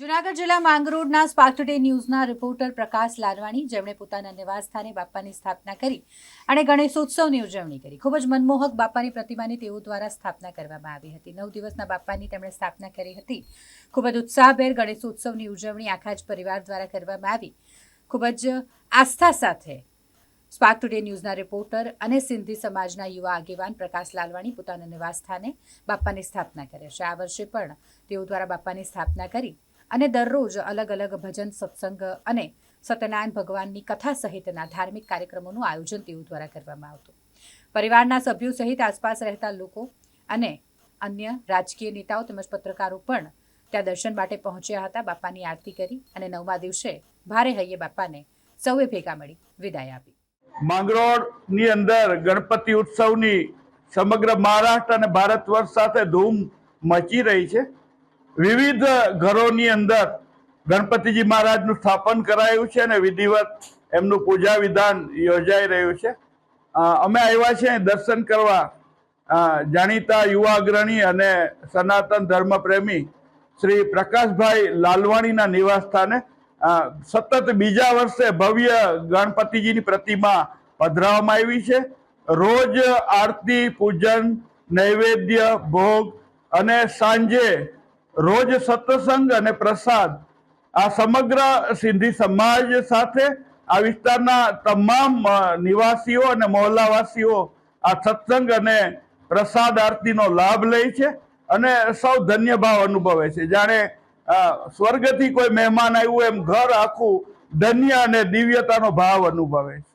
જુનાગઢ જિલ્લા માંગરોળના Spark Today ન્યૂઝના રિપોર્ટર પ્રકાશ લાલવાણી જેમણે પોતાના નિવાસસ્થાને બાપાની સ્થાપના કરી અને ગણેશોત્સવની ઉજવણી કરી. ખૂબ જ મનમોહક બાપાની પ્રતિમાની તેઓ દ્વારા સ્થાપના કરવામાં આવી હતી. નવ દિવસના બાપાની તેમણે સ્થાપના કરી હતી. ખૂબ જ ઉત્સાહભેર ગણેશોત્સવની ઉજવણી આખા જ પરિવાર દ્વારા કરવામાં આવી. ખૂબ જ આસ્થા સાથે સ્પાર્ક ટુડે ન્યૂઝના રિપોર્ટર અને સિંધી સમાજના યુવા આગેવાન પ્રકાશ લાલવાણી પોતાના નિવાસસ્થાને બાપાની સ્થાપના કરે છે. આ વર્ષે પણ તેઓ દ્વારા બાપાની સ્થાપના કરી અને દરરોજ અલગ અલગ ભજન, સત્સંગ અને સત્યનારાયણ ભગવાનની કથા સહિતના ધાર્મિક કાર્યક્રમોનું આયોજન તેઓ દ્વારા કરવામાં આવતું. પરિવારના સભ્યો સહિત આસપાસ રહેતા લોકો અને અન્ય રાજકીય નેતાઓ તેમજ પત્રકારો પણ ત્યાં દર્શન માટે પહોંચ્યા હતા. બાપાની આરતી કરી અને નવમા દિવસે ભારે હૈયે બાપાને સૌએ ભેગા મળી વિદાય આપી. માંગરોળની અંદર ગણપતિ ઉત્સવની સમગ્ર મહારાષ્ટ્ર અને ભારત વર્ષ સાથે ધૂમ મચી રહી છે. વિવિધ ઘરોની અંદર ગણપતિજી મહારાજનું સ્થાપન કરાયું છે અને વિધિવત એમનું પૂજા વિધાન યોજાઈ રહ્યું છે. અમે આવ્યા છીએ દર્શન કરવા. જાણીતા યુવા અગ્રણી અને સનાતન ધર્મપ્રેમી શ્રી પ્રકાશભાઈ લાલવાણીના નિવાસ સ્થાને સતત બીજા વર્ષે ભવ્ય ગણપતિજીની પ્રતિમા પધરાવવામાં આવી છે. રોજ આરતી, પૂજન, નૈવેદ્ય, ભોગ અને સાંજે રોજ સત્સંગ અને પ્રસાદ આ સમગ્ર સિંધી સમાજ સાથે આ વિસ્તારના તમામ નિવાસીઓ અને મોહલ્લાવાસીઓ આ સત્સંગ અને પ્રસાદ આરતીનો લાભ લે છે અને સૌ ધન્ય ભાવ અનુભવે છે. જાણે સ્વર્ગથી કોઈ મહેમાન આવ્યું એમ ઘર આખું ધન્ય અને દિવ્યતાનો ભાવ અનુભવે છે.